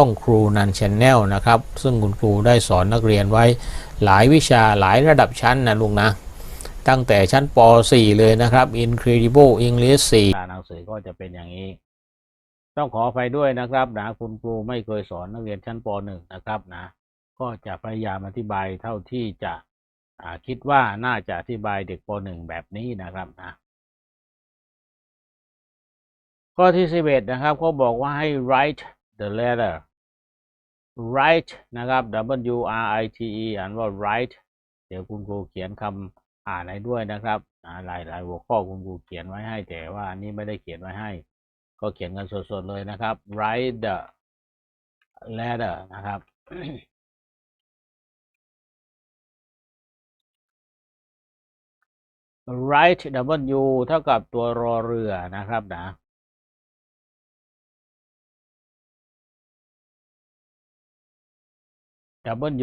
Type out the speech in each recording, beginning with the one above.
ช่องครูนันชแนลนะครับ ซึ่งคุณครูได้สอนนักเรียนไว้หลายวิชาหลายระดับชั้นนะลุงนะ ตั้งแต่ชั้นป .4 เลยนะครับ Incredible English 4หนังสือก็จะเป็นอย่างนี้ ต้องขออภัยด้วยนะครับนะคุณครูไม่เคยสอนนักเรียนชั้นป .1 นะครับนะ ก็จะพยายามอธิบายเท่าที่จะคิดว่าน่าจะอธิบายเด็กป .1 แบบนี้นะครับนะข้อที่11นะครับเขาบอกว่าให้ write the letter write นะครับ W R I T E อ่านว่า write เดี๋ยวคุณครูเขียนคำอ่านให้ด้วยนะครับหลายหลายหัวข้อคุณครูเขียนไว้ให้ แต่ว่าอันนี้ไม่ได้เขียนไว้ให้ ก็เขียนกันสดๆเลยนะครับ write the letter นะครับ write W เท่ากับตัวรอเรือนะครับนะ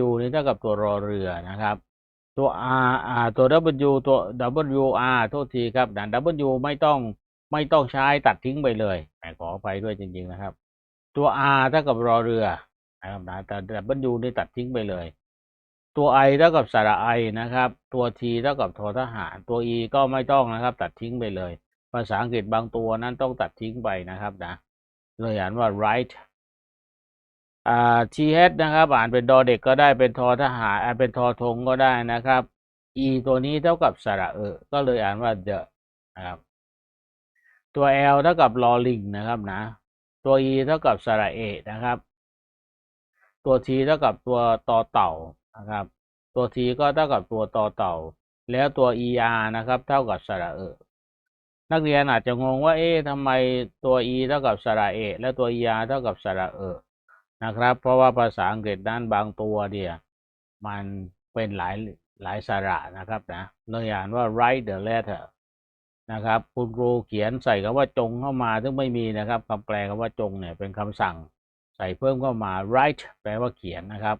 W นี่เท่ากับตัวรอเรือนะครับ ตัว R R ตัว W ตัว W R โทษทีครับน W ไม่ต้องไม่ต้องใช้ตัดทิ้งไปเลยแหมขออภัยด้วยจริง ๆนะครับ ตัว R เท่ากับรอเรือนะครับนะแต่ W นี่ตัดทิ้งไปเลย ตัว I เท่ากับสระ I นะครับ ตัว T เท่ากับทอทหาร ตัว E ก็ไม่ต้องนะครับ ตัดทิ้งไปเลย ภาษาอังกฤษบางตัวนั้นต้องตัดทิ้งไปนะครับนะเลยอ่านว่า right อ่า th นะครับ อ่านเป็นดอเด็กก็ได้เป็นทอทหารอ่านเป็นทอทงก็ได้นะครับอ e ตัวนี้เท่ากับสระเออ ก็เลยอ่านว่า the นะครับ ตัว l เท่ากับลอลิงนะครับนะ ตัว e เท่ากับสระเอนะครับ ตัว t เท่ากับตัวตอเต่านะครับ ตัว t ก็เท่ากับตัวตอเต่า แล้วตัว er นะครับ เท่ากับสระเออ นักเรียนอาจจะงงว่า เอ๊ะทำไมตัว e เท่ากับสระเอและตัว er เท่ากับสระเอ นะครับ เพราะว่าภาษาอังกฤษด้านบางตัวเนี่ย มันเป็นหลายหลายสระนะครับนะเลยอ่านว่า write the letter นะครับ คุณครูเขียนใส่คำว่าจงเข้ามาซึ่งไม่มีนะครับคำแปลคำว่าจงเนี่ยเป็นคำสั่งใส่เพิ่มเข้ามา write แปลว่าเขียนนะครับ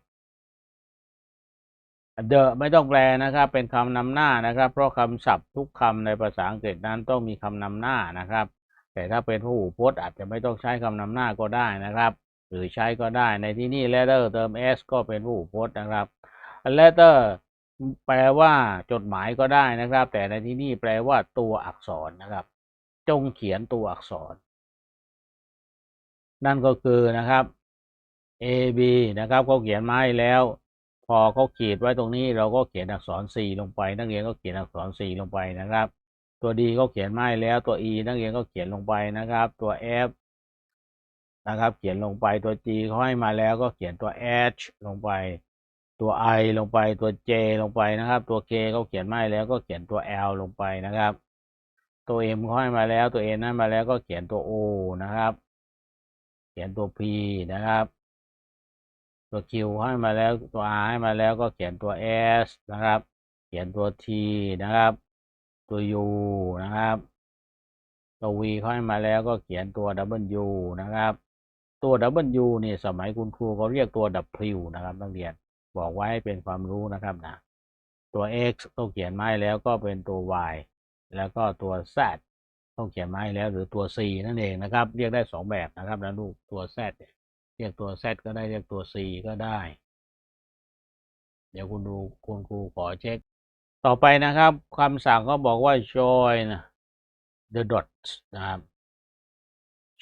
the ไม่ต้องแปลนะครับ เป็นคำนำหน้านะครับ เพราะคำศัพท์ทุกคำในภาษาอังกฤษนั้นต้องมีคำนำหน้านะครับ แต่ถ้าเป็นผู้พจน์อาจจะไม่ต้องใช้คำนำหน้าก็ได้นะครับ หรือใช้ก็ได้ในที่นี่ letter เติม s ก็เป็นผู้พจน์นะครับ letter แปลว่าจดหมายก็ได้นะครับ แต่ในที่นี่แปลว่าตัวอักษรนะครับ จงเขียนตัวอักษร นั่นก็คือนะครับ A B นะครับเขาเขียนมาให้แล้ว พอเขาขีดไว้ตรงนี้เราก็เขียนอักษร C ลงไป นักเรียนก็เขียนอักษร C ลงไปนะครับ ตัว D ก็เขียนมาให้แล้วตัว E นักเรียนก็เขียนลงไปนะครับ ตัว F นะครับ เขียนลงไปตัว G เขาให้มาแล้วก็เขียนตัว H ลงไป ตัว I ลงไปตัว J ลงไปนะครับ ตัว K เขาเขียนมาแล้วก็เขียนตัว L ลงไปนะครับ ตัว M เขาให้มาแล้วตัว N ให้มาแล้วก็เขียนตัว O นะครับ เขียนตัว P นะครับตัว Q ให้มาแล้วตัว R ให้มาแล้วก็เขียนตัว S นะครับ เขียนตัว T นะครับ ตัว U นะครับ ตัว V เขาให้มาแล้วก็เขียนตัว W นะครับ ตัว W นี่ยสมัยคุณครูเขาเรียกตัว W นะครับนักเรียนบอกไว้เป็นความรู้นะครับนะตัว X ต้องเขียนไม้แล้วก็เป็นตัว Y แล้วก็ตัว Z ต้องเขียนไม้แล้วหรือตัว C นั่นเองนะครับ เรียกได้สองแบบนะครับนะลูกตัว Z เนี่ยเรียกตัว Z ก็ได้เรียกตัว C ก็ได้ เดี๋ยวคุณดูคุณครูขอเช็ค ต่อไปนะครับคำสั่งก็บอกว่า join the dots นะครับ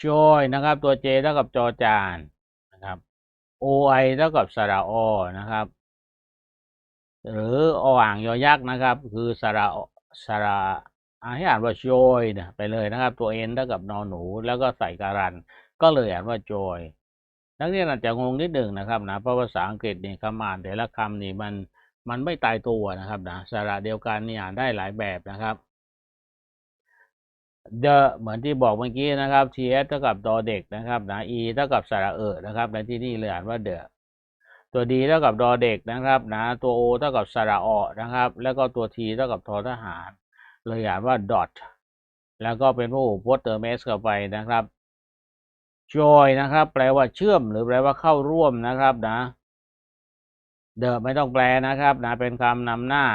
join นะครับ ตัว J เท่ากับจอจานนะครับ OI เท่ากับสระอนะครับ หรืออ่างยอยักษ์นะครับ คือสระสระอ่าให้อ่านว่า joy นะไปเลยนะครับ ตัว n เท่ากับนอนหนู แล้วก็ใส่การัน ก็เลยอ่านว่า joy นักเรียนอาจจะงงนิดหนึ่งนะครับนะเพราะภาษาอังกฤษนี่คำอ่านแต่ละคำนี่มันมันไม่ตายตัวนะครับนะสระเดียวกันนี่อ่านได้หลายแบบนะครับ the เหมือนที่บอกเมื่อกี้นะครับ th เท่ากับดอเด็กนะครับนะ e เท่ากับสระเออนะครับในที่นี่เลยอ่านว่า the ตัว d เท่ากับดอเด็กนะครับนะตัว o เท่ากับสระออนะครับ แล้วก็ตัว t เท่ากับทอทหาร เลยอ่านว่า dot แล้วก็เป็นผู้พจน์เติม s เข้าไปนะครับ joy นะครับ แปลว่าเชื่อมหรือแปลว่าเข้าร่วมนะครับนะ the ไม่ต้องแปลนะครับนะเป็นคำนำหน้า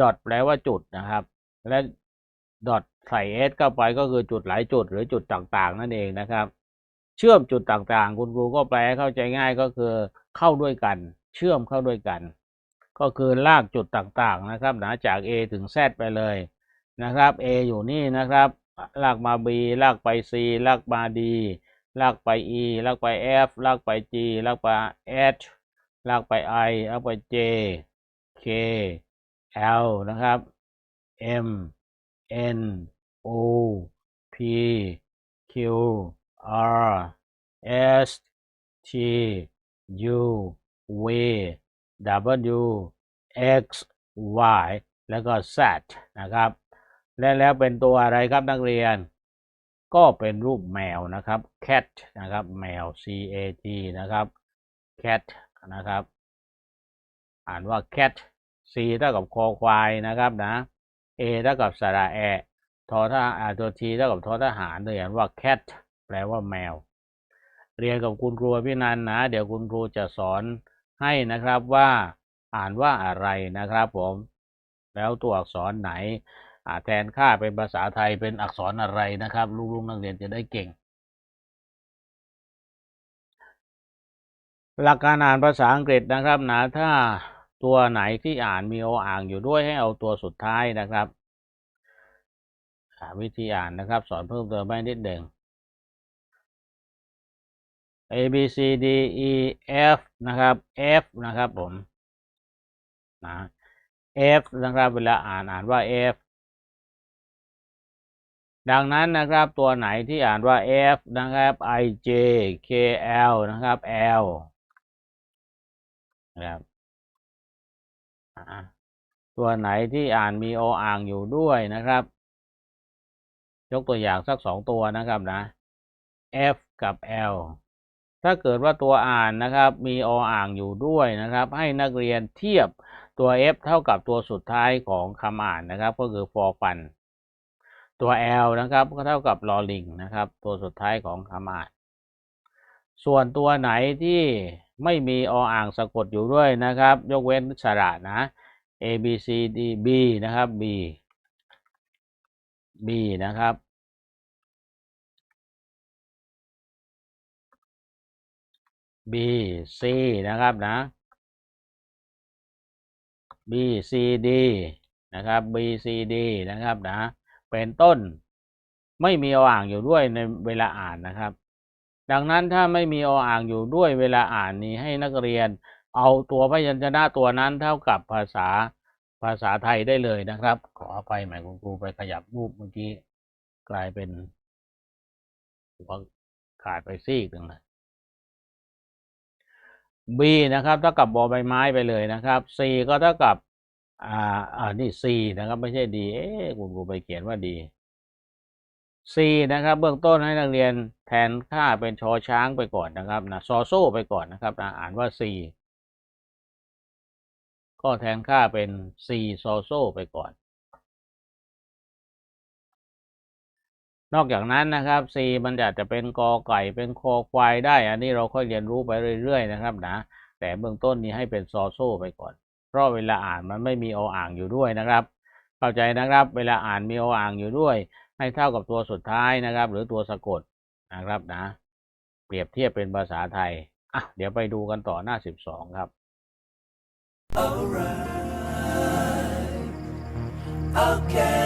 dot แปลว่าจุดนะครับ และ dot ใส่ s เข้าไปก็คือจุดหลายจุดหรือจุดต่างๆ นั่นเองนะครับ เชื่อมจุดต่างๆ คุณครูก็แปลให้เข้าใจง่ายก็คือเข้าด้วยกัน เชื่อมเข้าด้วยกัน ก็คือลากจุดต่างๆนะครับนะจาก A ถึง Z ไปเลยนะครับ A อยู่นี่นะครับ ลากมา B ลากไป C ลากมา D ลากไป E ลากไป F ลากไป G ลากไป H ลากไป I ลากไป J K L นะครับ M N O P Q R S T U V W X Y แล้วก็ Z นะครับ และแล้วเป็นตัวอะไรครับนักเรียน ก็เป็นรูปแมวนะครับ cat นะครับแมว C A T นะครับ cat นะครับ อ่านว่า cat C เท่ากับคอควายนะครับนะ A เท่ากับสระแอ ทอทหารตัว T เท่ากับทอทหารเลยอ่านว่า cat แปลว่าแมว เรียนกับคุณครูพี่นันนะ เดี๋ยวคุณครูจะสอนให้นะครับว่าอ่านว่าอะไรนะครับผม แล้วตัวอักษรไหนแทนค่าเป็นภาษาไทยเป็นอักษรอะไรนะครับ ลูกๆนักเรียนจะได้เก่ง หลักการอ่านภาษาอังกฤษนะครับนะถ้าตัวไหนที่อ่านมีโออ่างอยู่ด้วยให้เอาตัวสุดท้ายนะครับาวิธีอ่านนะครับ สอนเพิ่มเติมให้นิดหนึ่ง A B C D E F นะครับ F นะครับผมนะ F นะครับเวลาอ่านอ่านว่า F ดังนั้นนะครับตัวไหนที่อ่านว่า F นะครับ I J K L นะครับ L นะครับตัวไหนที่อ่านมีโออ่างอยู่ด้วยนะครับ ยกตัวอย่างสักสองตัวนะครับนะ F กับ L ถ้าเกิดว่าตัวอ่านนะครับ มีออ่างอยู่ด้วยนะครับ ให้นักเรียนเทียบตัว F เท่ากับตัวสุดท้ายของคำอ่านนะครับ ก็คือ for fun ตัว L นะครับก็เท่ากับลอลิงนะครับ ตัวสุดท้ายของคำอ่าน ส่วนตัวไหนที่ไม่มีออ่างสะกดอยู่ด้วยนะครับ ยกเว้นสระนะ A B C D B นะครับ B B นะครับ B C นะครับนะ B C D นะครับ B C D นะครับนะ เป็นต้นไม่มีออ่างอยู่ด้วยในเวลาอ่านนะครับ ดังนั้นถ้าไม่มีออ่างอยู่ด้วยเวลาอ่านนี้ให้นักเรียน เอาตัวพยัญชนะตัวนั้นเท่ากับภาษา ภาษาไทยได้เลยนะครับ ขออภัยหมายคุณครูไปขยับรูปเมื่อกี้กลายเป็นหัวขาดไปซีกหนึ่งเลย B นะครับเท่ากับบอใบไม้ไปเลยนะครับ C ก็เท่ากับอ่าอ่านี่ C นะครับ ไม่ใช่ D เอ๊ะคุณครูไปเขียนว่า D C นะครับ เบื้องต้นให้นักเรียนแทนค่าเป็นชอช้างไปก่อนนะครับนะซอโซ่ไปก่อนนะครับนะอ่านว่า C ก็แทนค่าเป็น C ซอโซไปก่อน นอกจากนั้นนะครับ C มันอาจจะเป็นกอไก่เป็นคอควายได้ อันนี้เราค่อยเรียนรู้ไปเรื่อย ๆ นะครับนะแต่เบื้องต้นนี้ให้เป็นซอโซ่ไปก่อน เพราะเวลาอ่านมันไม่มีโออ่างอยู่ด้วยนะครับ เข้าใจนะครับ เวลาอ่านมีโออ่างอยู่ด้วย ให้เท่ากับตัวสุดท้ายนะครับ หรือตัวสะกดนะครับนะ เปรียบเทียบเป็นภาษาไทยอะเดี๋ยวไปดูกันต่อหน้าสิบสองครับ Alright. Okay.